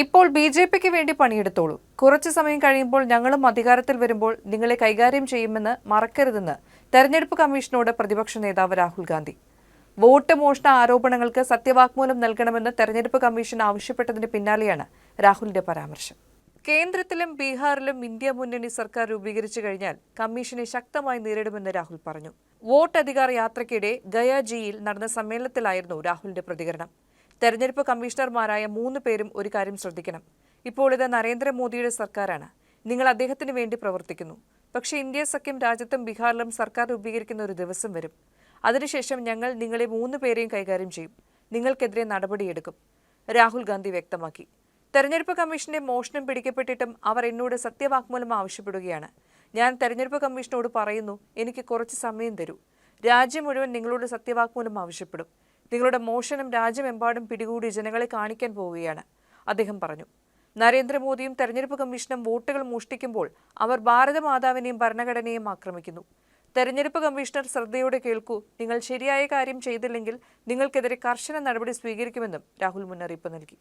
ഇപ്പോൾ B J പിക്ക് വേണ്ടി പണിയെടുത്തോളൂ. കുറച്ചു സമയം കഴിയുമ്പോൾ ഞങ്ങളും അധികാരത്തിൽ വരുമ്പോൾ നിങ്ങളെ കൈകാര്യം ചെയ്യുമെന്ന് മറക്കരുതെന്ന് തെരഞ്ഞെടുപ്പ് കമ്മീഷനോട് പ്രതിപക്ഷ നേതാവ് രാഹുൽ ഗാന്ധി. വോട്ട് മോഷണ ആരോപണങ്ങൾക്ക് സത്യവാങ്മൂലം നൽകണമെന്ന് തെരഞ്ഞെടുപ്പ് കമ്മീഷൻ ആവശ്യപ്പെട്ടതിന് പിന്നാലെയാണ് രാഹുലിന്റെ പരാമർശം. കേന്ദ്രത്തിലും ബീഹാറിലും ഇന്ത്യ മുന്നണി സർക്കാർ രൂപീകരിച്ചു കഴിഞ്ഞാൽ കമ്മീഷനെ ശക്തമായി നേരിടുമെന്ന് രാഹുൽ പറഞ്ഞു. വോട്ട് അധികാർ യാത്രയ്ക്കിടെ ഗയാജിയിൽ നടന്ന സമ്മേളനത്തിലായിരുന്നു രാഹുലിന്റെ പ്രതികരണം. തെരഞ്ഞെടുപ്പ് കമ്മീഷണർമാരായ മൂന്ന് പേരും ഒരു കാര്യം ശ്രദ്ധിക്കണം. ഇപ്പോൾ ഇത് നരേന്ദ്രമോദിയുടെ സർക്കാരാണ്. നിങ്ങൾ അദ്ദേഹത്തിന് വേണ്ടി പ്രവർത്തിക്കുന്നു. പക്ഷേ ഇന്ത്യ സഖ്യം രാജ്യത്തും ബീഹാറിലും സർക്കാർ രൂപീകരിക്കുന്ന ഒരു ദിവസം വരും. അതിനുശേഷം ഞങ്ങൾ നിങ്ങളെ മൂന്ന് പേരെയും കൈകാര്യം ചെയ്യും. നിങ്ങൾക്കെതിരെ നടപടിയെടുക്കും. രാഹുൽ ഗാന്ധി വ്യക്തമാക്കി. തെരഞ്ഞെടുപ്പ് കമ്മീഷന്റെ മോഷണം പിടിക്കപ്പെട്ടിട്ടും അവർ എന്നോട് സത്യവാങ്മൂലം ആവശ്യപ്പെടുകയാണ്. ഞാൻ തെരഞ്ഞെടുപ്പ് കമ്മീഷനോട് പറയുന്നു എനിക്ക് കുറച്ച് സമയം തരൂ. രാജ്യം മുഴുവൻ നിങ്ങളോട് സത്യവാങ്മൂലം ആവശ്യപ്പെടും. നിങ്ങളുടെ മോഷണം രാജ്യമെമ്പാടും പിടികൂടി ജനങ്ങളെ കാണിക്കാൻ പോവുകയാണ്. അദ്ദേഹം പറഞ്ഞു നരേന്ദ്രമോദിയും തെരഞ്ഞെടുപ്പ് കമ്മീഷനും വോട്ടുകൾ മോഷ്ടിക്കുമ്പോൾ അവർ ഭാരതമാതാവിനെയും ഭരണഘടനയെയും ആക്രമിക്കുന്നു. തെരഞ്ഞെടുപ്പ് കമ്മീഷണർ ശ്രദ്ധയോടെ കേൾക്കൂ നിങ്ങൾ ശരിയായ കാര്യം ചെയ്തില്ലെങ്കിൽ നിങ്ങൾക്കെതിരെ കർശന നടപടി സ്വീകരിക്കുമെന്നും രാഹുൽ മുന്നറിയിപ്പ് നൽകി.